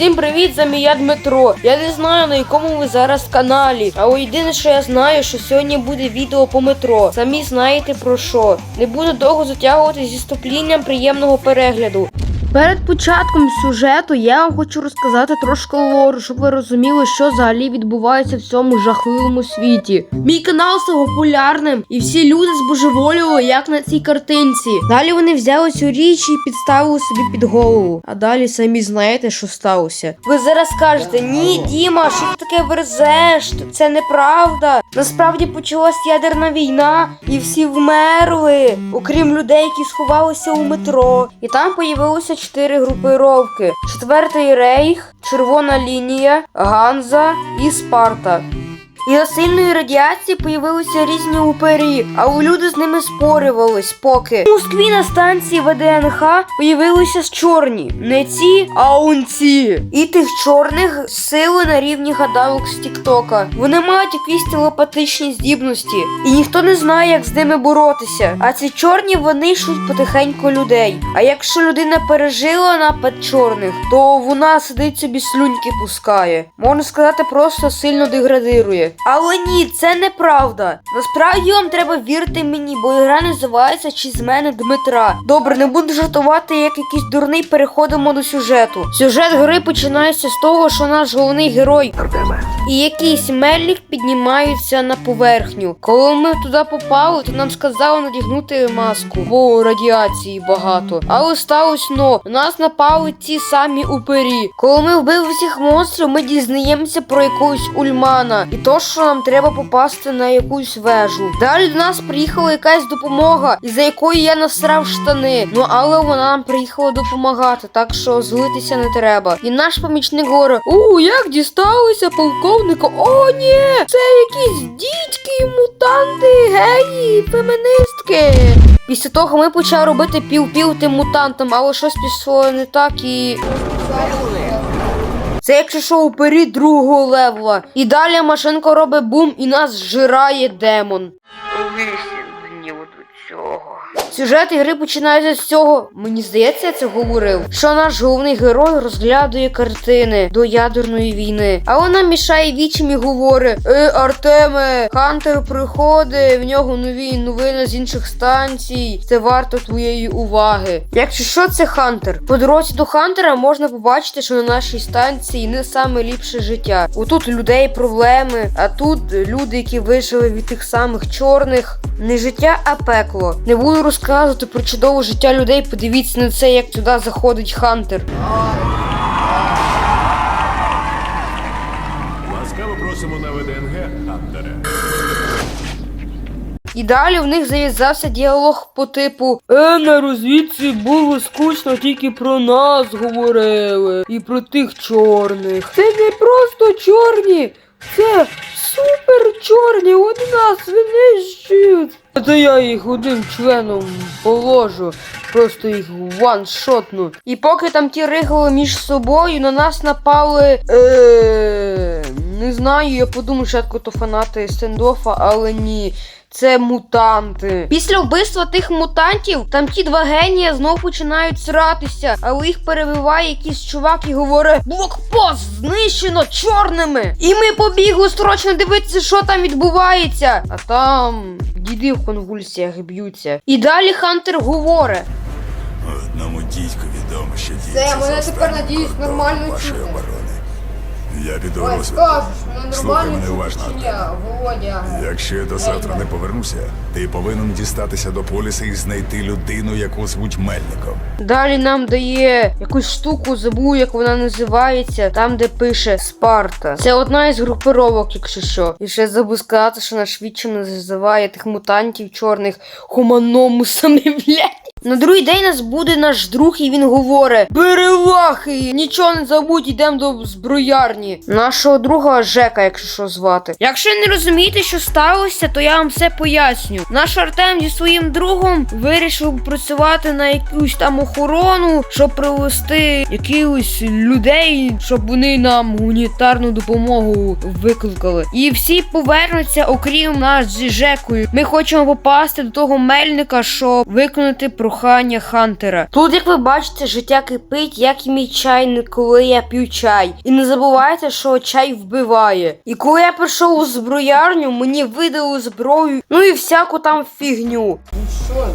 Всім привіт, за я Дмитро. Я не знаю на якому ви зараз каналі. Але єдине, що я знаю, що сьогодні буде відео по метро. Самі знаєте про що. Не буду довго затягувати зі стоплінням приємного перегляду. Перед початком сюжету я вам хочу розказати трошки лору, щоб ви розуміли, що взагалі відбувається в цьому жахливому світі. Мій канал став популярним, і всі люди збожеволювали, як на цій картинці. Далі вони взяли цю річ і підставили собі під голову. А далі самі знаєте, що сталося. Ви зараз скажете: ні, Діма, що ти таке верзеш? Це неправда. Насправді почалась ядерна війна, і всі вмерли, окрім людей, які сховалися у метро. І там появилося чотири групировки: Четвертий рейх, Червона лінія, Ганза і Спарта. І на сильної радіації появилися різні упері, але люди з ними спорювались поки. У Москві на станції ВДНХ появилися чорні. Не ці, а он ці. І тих чорних сили на рівні гадалок з Тіктока. Вони мають якісь телепатичні здібності, і ніхто не знає, як з ними боротися. А ці чорні вони йшуть потихеньку людей. А якщо людина пережила напад чорних, то вона сидить собі слюньки пускає. Можна сказати, просто сильно деградирує. Але ні, це неправда. Насправді вам треба вірити мені, бо гра називається Чи з мене Дмитра. Добре, не буду жартувати, як якийсь дурний переходимо до сюжету. Сюжет гри починається з того, що наш головний герой і якийсь мельник піднімаються на поверхню. Коли ми туди попали, то нам сказали надягнути маску, бо радіації багато. Але сталося но нас напали ті самі упері. Коли ми вбили всіх монстрів, ми дізнаємося про якогось ульмана, і то, що нам треба попасти на якусь вежу. Далі до нас приїхала якась допомога, із-за якої я насрав штани. Ну але вона нам приїхала допомагати, так що злитися не треба. І наш помічник говорить: У, як дісталися полковника? О, ні! Це якісь дідьки, мутанти, геї, феміністки. Після того ми почали робити пів-пів тим мутантам, але щось пішло не так і. Це якщо що упері другого левела. І далі машинка робить бум і нас зжирає демон. Вісім до цього. Сюжет ігри починається з цього. Мені здається, я це говорив. Що наш головний герой розглядує картини до ядерної війни. А вона мішає вічим і говорить: Е, Артеме, Хантер приходить, в нього нові новини з інших станцій. Це варто твоєї уваги. Якщо що, це Хантер. По дорозі до Хантера можна побачити, що на нашій станції не саме ліпше життя. Отут у людей проблеми, а тут люди, які вижили від тих самих чорних. Не життя, а пекло. Не буду розказувати про чудове життя людей. Подивіться на це, як туди заходить Хантер. Ласкаво просимо на ВДНГ, Хантере. І далі в них зав'язався діалог по типу Е, на розвідці було скучно, тільки про нас говорили. І про тих чорних. Це не просто чорні, це супер чорні, вони нас винищують. Та я їх одним членом положу, просто їх ваншотну. І поки там ті ригали між собою, на нас напали. Е, не знаю, я подумав, що то фанати стендофа, але ні. Це мутанти. Після вбивства тих мутантів там ті два генія знов починають сратися, але їх перебиває якийсь чувак і говорить: блокпост знищено чорними. І ми побігли строчно дивитися, що там відбувається. А там діди в конвульсіях б'ються. І далі Хантер говорить. Одному дідьку відомо, що діється Це, мене тепер, надіюсь, нормально чути. Я піду Ой, розвідку. скажеш, мене Слухай нормально мене уважно, Володя. Якщо я до завтра не повернуся, ти повинен дістатися до поліса і знайти людину, яку звуть Мельником. Далі нам дає якусь штуку, забув, як вона називається, там, де пише Спарта. Це одна із групировок, якщо що. І ще забув сказати, що наш відчим називає тих мутантів чорних хуманомусами, блядь. На другий день нас буде наш друг, і він говорить: Беревахи! Нічого не забудь, йдемо до зброярні. Нашого друга Жека, якщо що звати. Якщо не розумієте, що сталося, то я вам все поясню. Наш Артем зі своїм другом вирішив працювати на якусь там охорону, щоб привезти якихось людей, щоб вони нам гуманітарну допомогу викликали. І всі повернуться, окрім нас зі Жекою. Ми хочемо попасти до того мельника, щоб виконати програму прохання Хантера. Тут, як ви бачите, життя кипить, як і мій чайник, коли я п'ю чай. І не забувайте, що чай вбиває. І коли я прийшов у зброярню, мені видали зброю, ну і всяку там фігню. Ну що?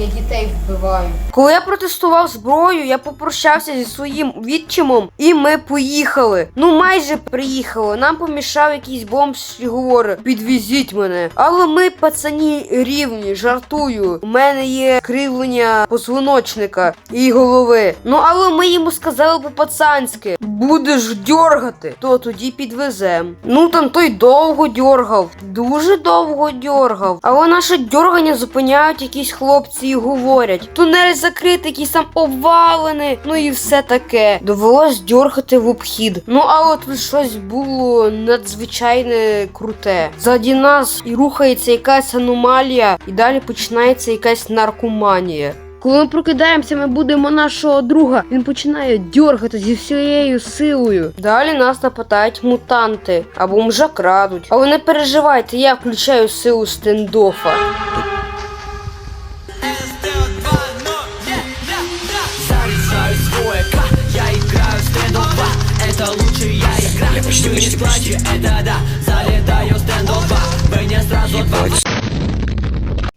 Я дітей вбиваю. Коли я протестував зброю, я попрощався зі своїм відчимом, і ми поїхали. Ну, майже приїхали. Нам помішав якийсь бомж і говорить: підвізіть мене. Але ми, пацані, рівні, жартую. У мене є кривлення позвоночника і голови. Ну, але ми йому сказали по-пацанськи: будеш дьоргати, то тоді підвезем. Ну там той довго дьоргав, дуже довго дьоргав. Але наше дьоргання зупиняють якісь хлопці і говорять: тунель закритий, якийсь там обвалений, ну і все таке. Довелось дьоргати в обхід. Ну а от щось було надзвичайне круте. Ззаді нас і рухається якась аномалія, і далі починається якась наркоманія. Коли ми прокидаємося, ми будемо нашого друга. Він починає дьоргати зі всією силою. Далі нас нападають мутанти або бомжа крадуть. Але не переживайте, я включаю силу стендофа. Свой К, я играю в стендова Это лучшая я почти, не плачу, это да Залетаю в стендова, мне сразу два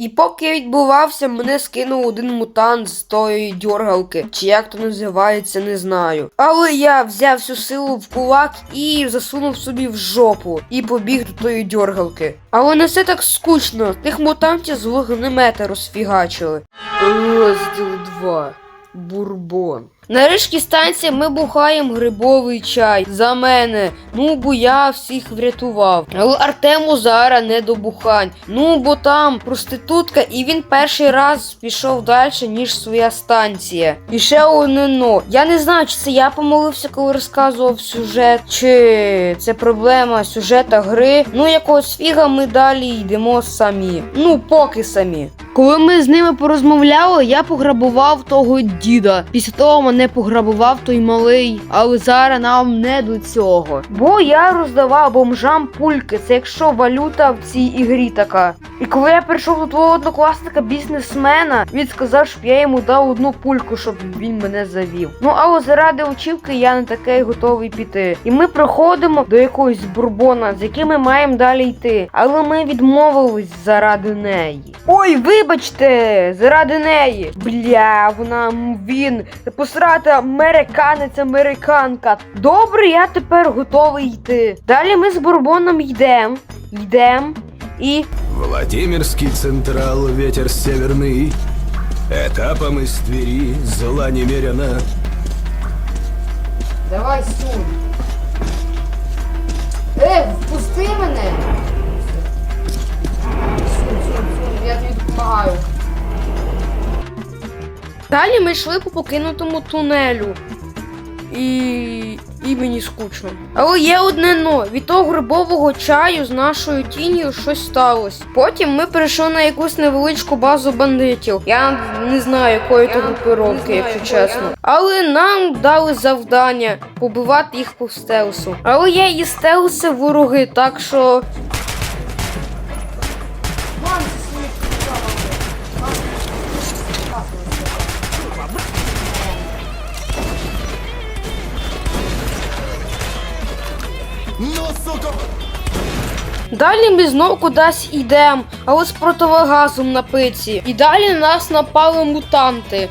І поки я відбувався, мене скинув один мутант з тої дьоргалки, чи як то називається, не знаю. Але я взяв всю силу в кулак і засунув собі в жопу і побіг до тої дьоргалки. Але не все так скучно. Тих мутантів з вогнемета розфігачили. Розділ 2. Бурбон. На рижкій станції ми бухаємо грибовий чай. За мене. Ну, бо я всіх врятував. Але Артему зараз не до бухань. Ну, бо там проститутка, і він перший раз пішов далі, ніж своя станція. І ще одне но. Я не знаю, чи це я помилився, коли розказував сюжет, чи це проблема сюжета гри. Ну, якогось фіга ми далі йдемо самі. Ну, поки самі. Коли ми з ними порозмовляли, я пограбував того діда. Після того мене пограбував той малий, але зараз нам не до цього. Бо я роздавав бомжам пульки. Це якщо валюта в цій ігрі така. І коли я прийшов до твого однокласника бізнесмена, він сказав, щоб я йому дав одну пульку, щоб він мене завів. Ну але заради очівки я не такий готовий піти. І ми приходимо до якогось бурбона, з яким ми маємо далі йти. Але ми відмовились заради неї. Ой, вибачте, заради неї. Бля, вона він посрати американець, американка. Добре, я тепер готовий йти. Далі ми з бурбоном йдемо, йдемо і. Владимирский Централ, ветер северный Этапом из Твери зла немерено Давай сюди. Е, впусти мене. Допомагаю. Далі ми йшли по покинутому тунелю. І. І мені скучно. Але є одне но. Від того грибового чаю з нашою тінню щось сталося. Потім ми перейшли на якусь невеличку базу бандитів. Я не знаю, якої то групировки, якщо чесно. Але нам дали завдання побивати їх по стелсу. Але я і стелси вороги, так що. Далі ми знов кудись йдемо, але з противогазом на пиці. І далі нас напали мутанти.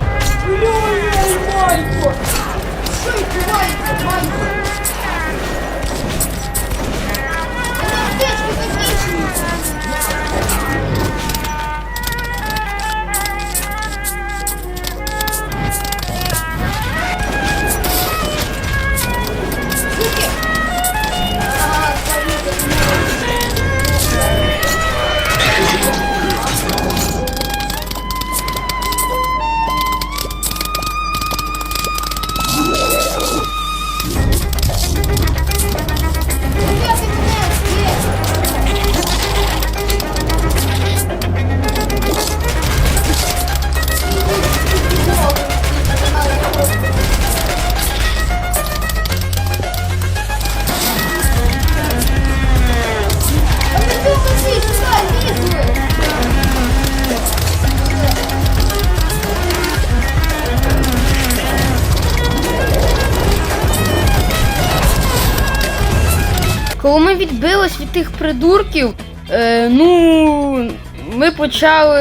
Коли ми відбились від тих придурків, е, ну ми почали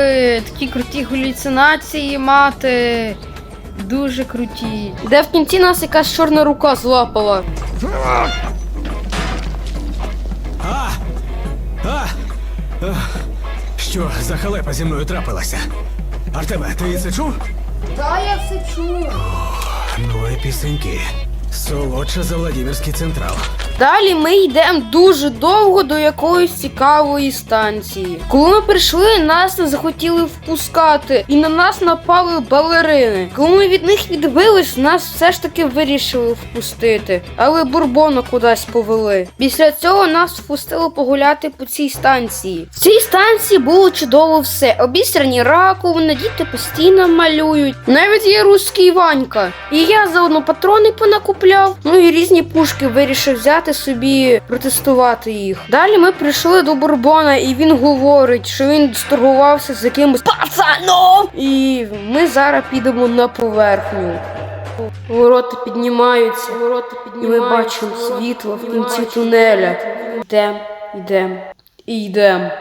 такі круті галюцинації мати. Дуже круті. Де в кінці нас якась чорна рука злапала. А! А! Що за халепа зі мною трапилася? Артеме, ти це чув? Та я все чую. Ну і пісеньки. Солодше за Владимирський централ. Далі ми йдемо дуже довго до якоїсь цікавої станції. Коли ми прийшли, нас не захотіли впускати, і на нас напали балерини. Коли ми від них відбились, нас все ж таки вирішили впустити, але бурбона кудись повели. Після цього нас впустили погуляти по цій станції. В цій станції було чудово все. Обісрані раковини, діти постійно малюють. Навіть є русський Ванька. І я заодно патрони понакупляв. Ну і різні пушки вирішив взяти собі, протестувати їх. Далі ми прийшли до Бурбона, і він говорить, що він сторгувався з якимось пацаном. І ми зараз підемо на поверхню. Ворота піднімаються, ворота піднімаються. І ми бачимо світло в кінці тунеля. Йдем, йдем і йдем.